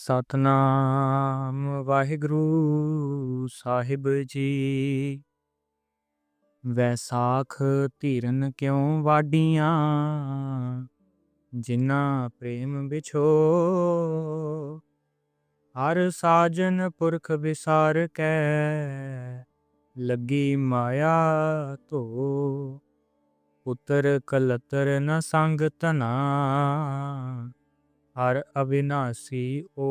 ਸਤਨਾਮ ਵਾਹਿਗੁਰੂ ਸਾਹਿਬ ਜੀ। ਵੈਸਾਖ ਧੀਰਨ ਕਿਉਂ ਵਾਡੀਆਂ? ਜਿਨ੍ਹਾਂ ਪ੍ਰੇਮ ਵਿਛੋ। ਹਰ ਸਾਜਨ ਪੁਰਖ ਵਿਸਾਰ ਕੈ, ਲੱਗੀ ਮਾਇਆ ਧੋ। ਪੁੱਤਰ ਕਲਤਰ ਨ ਸੰਗ ਧਨਾ। ਹਰ ਅਵਿਨਾਸੀ ਓ।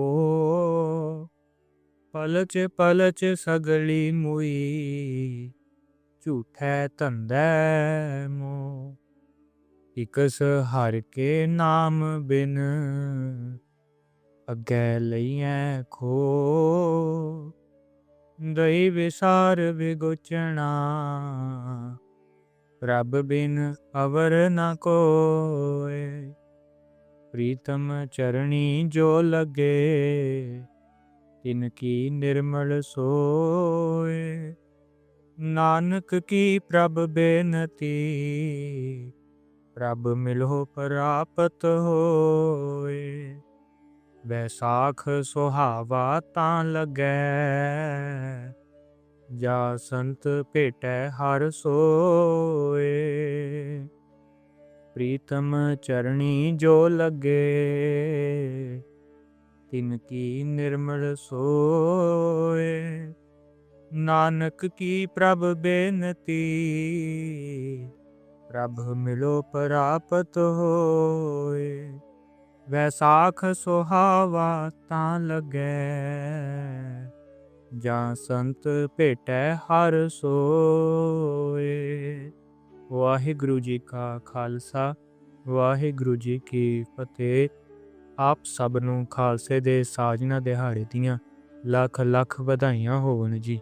ਪਲਚ ਪਲਚ ਸਗਲੀ ਮੁਈ, ਝੂਠੈ ਧੰਦੈ ਮੋ। ਇਕਸ ਹਰ ਕੇ ਨਾਮ ਬਿਨ, ਅੱਗੇ ਲਈਐ ਖੋ। ਦਈ ਵਿਸਾਰ ਵਿਗੋਚਣਾ, ਰੱਬ ਬਿਨ ਅਵਰ ਨ ਕੋਏ। ਪ੍ਰੀਤਮ ਚਰਣੀ ਜੋ ਲਗੇ, ਤਿਨ ਕੀ ਨਿਰਮਲ ਸੋਏ। ਨਾਨਕ ਕੀ ਪ੍ਰਭ ਬੇਨਤੀ, ਪ੍ਰਭ ਮਿਲੋ ਪ੍ਰਾਪਤ ਹੋਏ। ਵੈਸਾਖ ਸੁਹਾਵਾ ਤਾਂ ਲੱਗੈ, ਜਾ ਸੰਤ ਭੇਟੈ ਹਰ ਸੋਏ। ਪ੍ਰੀਤਮ ਚਰਣੀ ਜੋ ਲਗੇ, ਤਿਨ ਕੀ ਨਿਰਮਲ ਸੋਏ। ਨਾਨਕ ਕੀ ਪ੍ਰਭ ਬੇਨਤੀ, ਪ੍ਰਭ ਮਿਲੋ ਪ੍ਰਾਪਤ ਹੋਏ। ਵੈਸਾਖ ਸੁਹਾਵਾ ਤਾਂ ਲਗੈ, ਜਾਂ ਸੰਤ ਭੇਟੈ ਹਰ ਸੋਏ। ਵਾਹਿਗੁਰੂ ਜੀ ਕਾ ਖਾਲਸਾ, ਵਾਹਿਗੁਰੂ ਜੀ ਕੀ ਫਤਿਹ। ਆਪ ਸਭ ਨੂੰ ਖਾਲਸੇ ਦੇ ਸਾਜਨਾ ਦਿਹਾੜੇ ਦੀਆਂ ਲੱਖ ਲੱਖ ਵਧਾਈਆਂ ਹੋਵਣ ਜੀ।